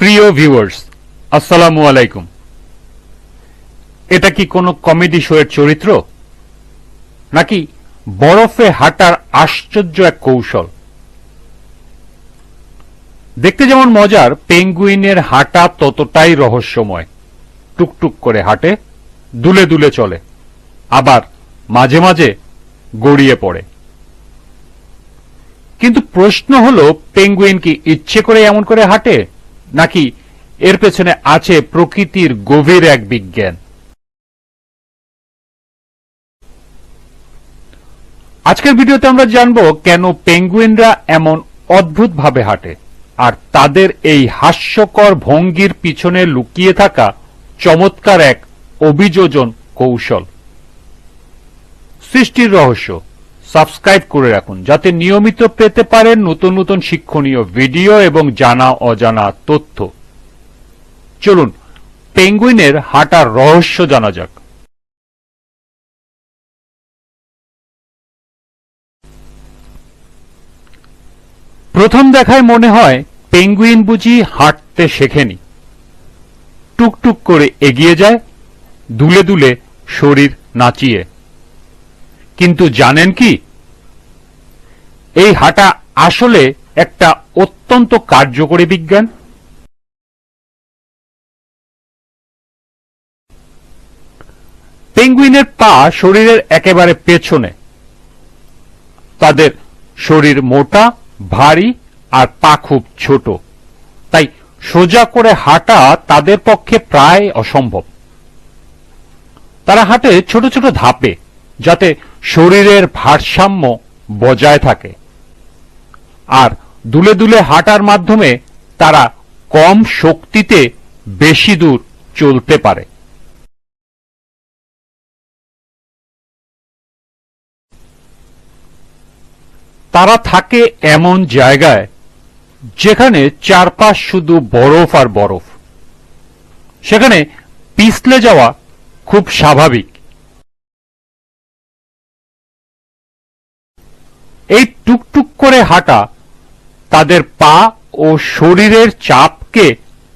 প্রিয় ভিউয়ার্স আসসালামু আলাইকুম। এটা কি কোনো কমেডি শোয়ের চরিত্র? নাকি বরফে হাঁটার আশ্চর্য এক কৌশল? দেখতে যেমন মজার পেঙ্গুইনের হাঁটা ততটাই রহস্যময়। টুকটুক করে হাঁটে, দুলে দুলে চলে, আবার মাঝে মাঝে গড়িয়ে পড়ে। কিন্তু প্রশ্ন হলো পেঙ্গুইন কি ইচ্ছে করে এমন করে হাঁটে? নাকি এর পেছনে আছে প্রকৃতির গভীর এক বিজ্ঞান? আজকের ভিডিওতে আমরা জানব কেন পেঙ্গুইনরা এমন অদ্ভুতভাবে হাঁটে, আর তাদের এই হাস্যকর ভঙ্গির পিছনে লুকিয়ে থাকা চমৎকার এক অভিযোজন কৌশল। সৃষ্টির রহস্য। সাবস্ক্রাইব করে রাখুন, যাতে নিয়মিত পেতে পারেন নতুন নতুন শিক্ষণীয় ভিডিও এবং জানা অজানা তথ্য। চলুন, পেঙ্গুইনের হাঁটার রহস্য জানা যাক। প্রথম দেখায় মনে হয় পেঙ্গুইন বুঝি হাঁটতে শেখেনি। টুকটুক করে এগিয়ে যায়, দুলে দুলে শরীর নাচিয়ে। কিন্তু জানেন কি? এই হাঁটা আসলে একটা অত্যন্ত কার্যকরী বিজ্ঞান। পেঙ্গুইনের পা শরীরের একেবারে পেছনে। তাদের শরীর মোটা, ভারী আর পা খুব ছোট। তাই সোজা করে হাঁটা তাদের পক্ষে প্রায় অসম্ভব। তারা হাঁটে ছোট ছোট ধাপে, যাতে শরীরের ভারসাম্য বজায় থাকে। আর দুলে দুলে হাঁটার মাধ্যমে তারা কম শক্তিতে বেশি দূর চলতে পারে। তারা থাকে এমন জায়গায় যেখানে চারপাশ শুধু বরফ আর বরফ। সেখানে পিছলে যাওয়া খুব স্বাভাবিক। এই টুকটুক করে হাঁটা তাদের পা ও শরীরের চাপকে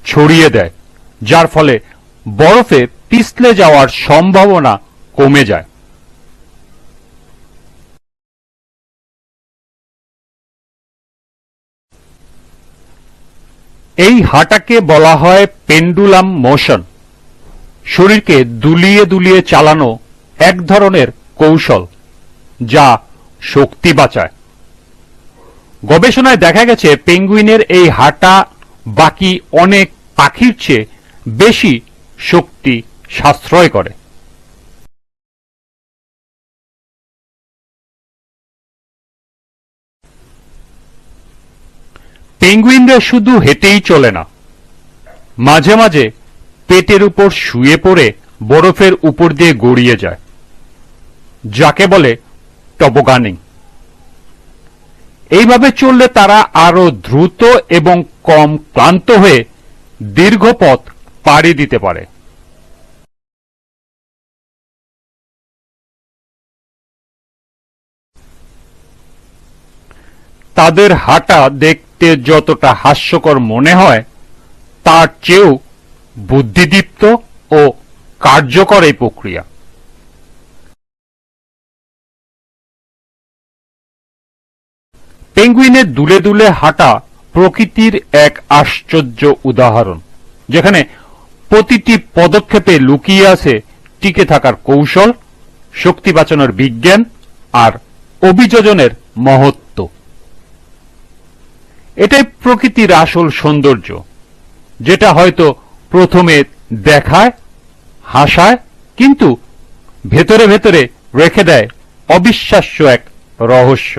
ছড়িয়ে দেয়, যার ফলে বরফে পিছলে যাওয়ার সম্ভাবনা কমে যায়। এই হাঁটাকে বলা হয় পেন্ডুলাম মোশন। শরীরকে দুলিয়ে দুলিয়ে চালানো এক ধরনের কৌশল, যা শক্তি বাঁচায়। গবেষণায় দেখা গেছে, পেঙ্গুইনের এই হাঁটা বাকি অনেক পাখির চেয়ে বেশি শক্তি সাশ্রয় করে। পেঙ্গুইনরা শুধু হেঁটেই চলে না, মাঝে মাঝে পেটের উপর শুয়ে পড়ে বরফের উপর দিয়ে গড়িয়ে যায়, যাকে বলে টপোগানিং এইভাবে চললে তারা আরও দ্রুত এবং কম ক্লান্ত হয়ে দীর্ঘ পথ পাড়ি দিতে পারে। তাদের হাঁটা দেখতে যতটা হাস্যকর মনে হয়, তার চেয়েও বুদ্ধিদীপ্ত ও কার্যকর এই প্রক্রিয়া। পেঙ্গুইনের দুলে দুলে হাঁটা প্রকৃতির এক আশ্চর্য উদাহরণ, যেখানে প্রতিটি পদক্ষেপে লুকিয়ে আছে টিকে থাকার কৌশল, শক্তি বাঁচানোর বিজ্ঞান আর অভিযোজনের মহত্ব। এটাই প্রকৃতির আসল সৌন্দর্য, যেটা হয়তো প্রথমে দেখায়, হাসায়, কিন্তু ভেতরে ভেতরে রেখে দেয় অবিশ্বাস্য এক রহস্য।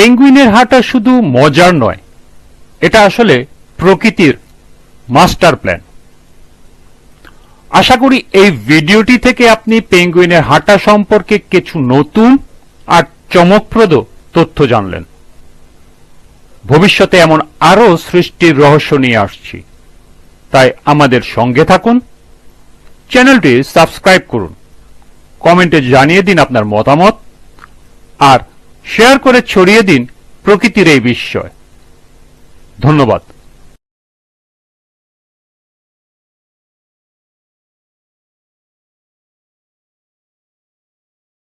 পেঙ্গুইনের হাঁটা শুধু মজার নয়, এটা আসলে প্রকৃতির মাস্টার প্ল্যান। আশা করি এই ভিডিওটি থেকে আপনি পেঙ্গুইনের হাঁটা সম্পর্কে কিছু নতুন আর চমকপ্রদ তথ্য জানলেন। ভবিষ্যতে এমন আরও সৃষ্টির রহস্য নিয়ে আসছি। তাই আমাদের সঙ্গে থাকুন। চ্যানেলটি সাবস্ক্রাইব করুন। কমেন্টে জানিয়ে দিন আপনার মতামত। আর শেয়ার করে ছড়িয়ে দিন প্রকৃতির এই বিস্ময়। ধন্যবাদ।